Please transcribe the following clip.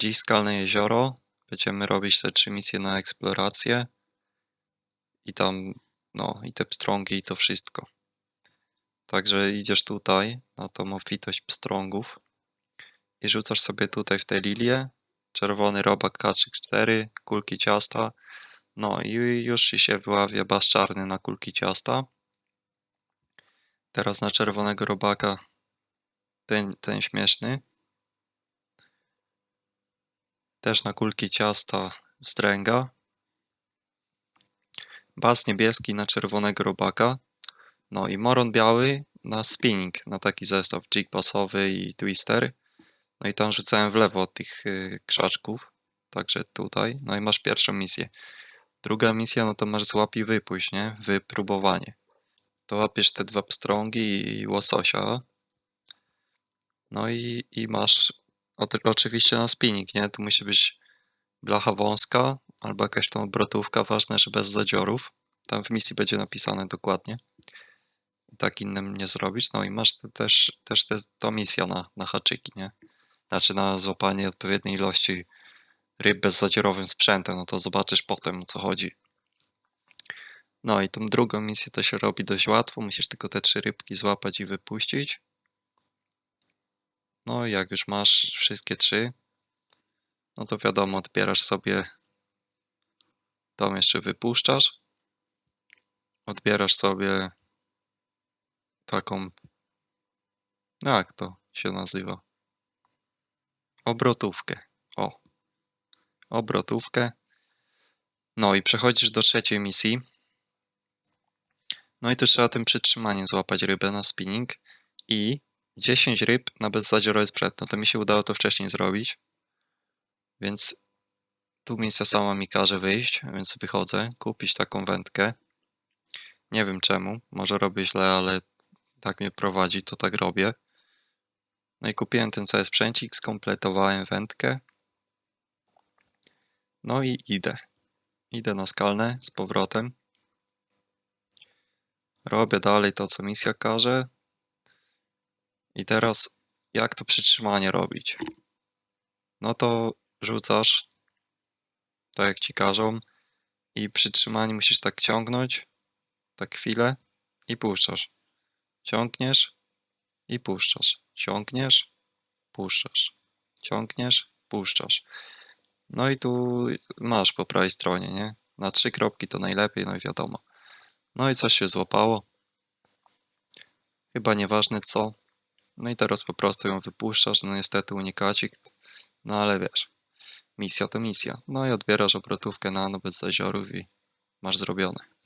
Dziś skalne jezioro. Będziemy robić te trzy misje na eksplorację. I tam, no, i te pstrągi i to wszystko. Także idziesz tutaj, na tą obfitość pstrągów. I rzucasz sobie tutaj w te lilie. Czerwony robak kaczyk 4, kulki ciasta. No i już się wyławia basz czarny na kulki ciasta. Teraz na czerwonego robaka ten, ten śmieszny. Też na kulki ciasta wstręga. Bas niebieski na czerwonego robaka. No i moron biały na spinning, na taki zestaw jig passowy i twister. No i tam rzucałem w lewo od tych y, krzaczków. Także tutaj. No i masz pierwszą misję. Druga misja, no to masz złap i wypuść, nie? Wypróbowanie. To łapiesz te dwa pstrągi i łososia. No i, i masz oczywiście na spinning, nie? To musi być blacha wąska albo jakaś tam obrotówka, ważne, że bez zadziorów. Tam w misji będzie napisane dokładnie. Tak innym nie zrobić. No i masz te, też, też te, to misja na, na haczyki, nie? Znaczy na złapanie odpowiedniej ilości ryb bezzadziorowym sprzętem, no to zobaczysz potem o co chodzi. No i tą drugą misję to się robi dość łatwo, musisz tylko te trzy rybki złapać i wypuścić. No i jak już masz wszystkie trzy, no to wiadomo, odbierasz sobie tą jeszcze wypuszczasz. Odbierasz sobie taką, no jak to się nazywa? Obrotówkę. O, obrotówkę. No i przechodzisz do trzeciej misji. No i tu trzeba tym przytrzymaniem złapać rybę na spinning i 10 ryb na bezzadziorowy sprzęt. No to mi się udało to wcześniej zrobić. Więc tu misja sama mi każe wyjść, więc wychodzę, kupić taką wędkę. Nie wiem czemu, może robię źle, ale tak mnie prowadzi, to tak robię. No i kupiłem ten cały sprzęcik, skompletowałem wędkę. No i idę. Idę na skalne z powrotem. Robię dalej to, co misja każe. I teraz, jak to przytrzymanie robić? No to rzucasz, tak jak ci każą, i przytrzymanie musisz tak ciągnąć, tak chwilę i puszczasz. Ciągniesz i puszczasz. Ciągniesz, puszczasz. Ciągniesz, puszczasz. No i tu masz po prawej stronie, nie? Na trzy kropki to najlepiej, no i wiadomo. No i coś się złapało. Chyba nieważne co. No i teraz po prostu ją wypuszczasz, no niestety unikacik. No ale wiesz, misja to misja. No i odbierasz obrotówkę nano bez zaziorów i masz zrobione.